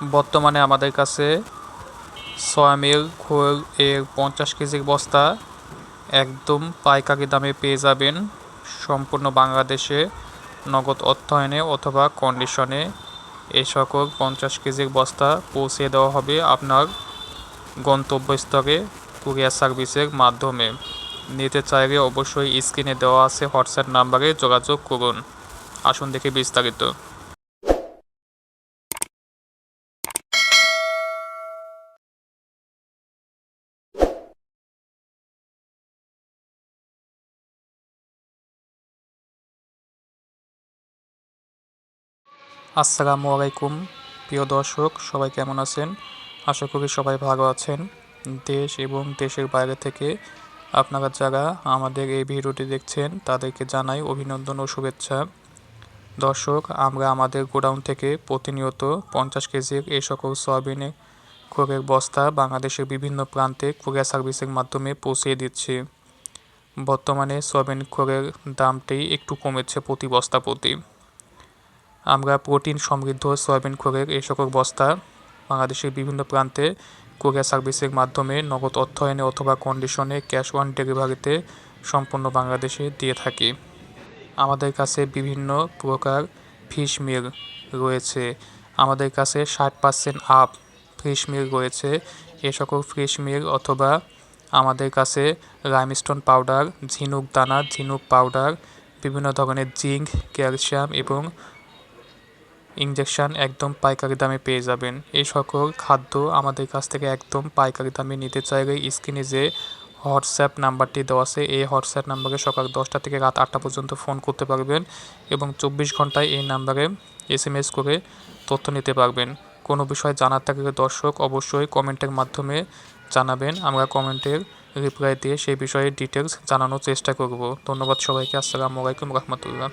বর্তমানে আমাদের কাছে সয়ামিল খোল এর পঞ্চাশ কেজির বস্তা একদম পাইকারি দামে পেয়ে যাবেন। সম্পূর্ণ বাংলাদেশে নগদ অর্থায়নে অথবা কন্ডিশনে এই সকল পঞ্চাশ কেজির বস্তা পৌঁছে দেওয়া হবে আপনার গন্তব্যস্থলে কুরিয়ার সার্ভিসের মাধ্যমে। নিতে চাইলে অবশ্যই স্ক্রিনে দেওয়া আছে হোয়াটসঅ্যাপ নাম্বারে যোগাযোগ করুন। আসুন দেখি বিস্তারিত। আসসালামু আলাইকুম, প্রিয় দর্শক, সবাই কেমন আছেন? আশা করি সবাই ভালো আছেন। দেশ এবং দেশের বাইরে থেকে আপনারা যারা আমাদের এই ভিডিওটি দেখছেন, তাদেরকে জানাই অভিনন্দন ও শুভেচ্ছা। দর্শক, আমরা আমাদের গোডাউন থেকে প্রতিনিয়ত পঞ্চাশ কেজির এই সকল সয়াবিনে খোরের বস্তা বাংলাদেশের বিভিন্ন প্রান্তে কুরিয়ার সার্ভিসের মাধ্যমে পৌঁছিয়ে দিচ্ছি। বর্তমানে সয়াবিন খোরের দামটি একটু কমেছে প্রতি বস্তা প্রতি। আমরা প্রোটিন সমৃদ্ধ সয়াবিন খোরের এই সকল বস্তা বাংলাদেশের বিভিন্ন প্রান্তে কোরিয়া সার্ভিসের মাধ্যমে নগদ অর্থায়নে অথবা কন্ডিশনে ক্যাশ অন ডেলিভারিতে সম্পূর্ণ বাংলাদেশে দিয়ে থাকি। আমাদের কাছে বিভিন্ন প্রকার ফিশ মিল রয়েছে। আমাদের কাছে ষাট পার্সেন্ট আপ ফিশ মিল রয়েছে। এ সকল ফিশ মিল অথবা আমাদের কাছে লাইমস্টোন পাউডার ঝিনুক দানা, ঝিনুক পাউডার বিভিন্ন ধরনের জিঙ্ক ক্যালসিয়াম এবং ইঞ্জেকশন একদম পাইকারি দামে পেয়ে যাবেন। এই সকল খাদ্য আমাদের কাছ থেকে একদম পাইকারি দামে নিতে চাইলে স্ক্রিনে যে হোয়াটসঅ্যাপ নাম্বারটি দেওয়া আছে, এই হোয়াটসঅ্যাপ নাম্বারে সকাল দশটা থেকে রাত আটটা পর্যন্ত ফোন করতে পারবেন এবং চব্বিশ ঘন্টায় এই নাম্বারে এস এম এস করে তথ্য নিতে পারবেন। কোনো বিষয় জানার থাকলে দর্শক, অবশ্যই কমেন্টের মাধ্যমে জানাবেন। আমরা কমেন্টের রিপ্লাই দিয়ে সেই বিষয়ে ডিটেলস জানানোর চেষ্টা করব। ধন্যবাদ সবাইকে। আসসালামু আলাইকুম রহমতুল্লাহ।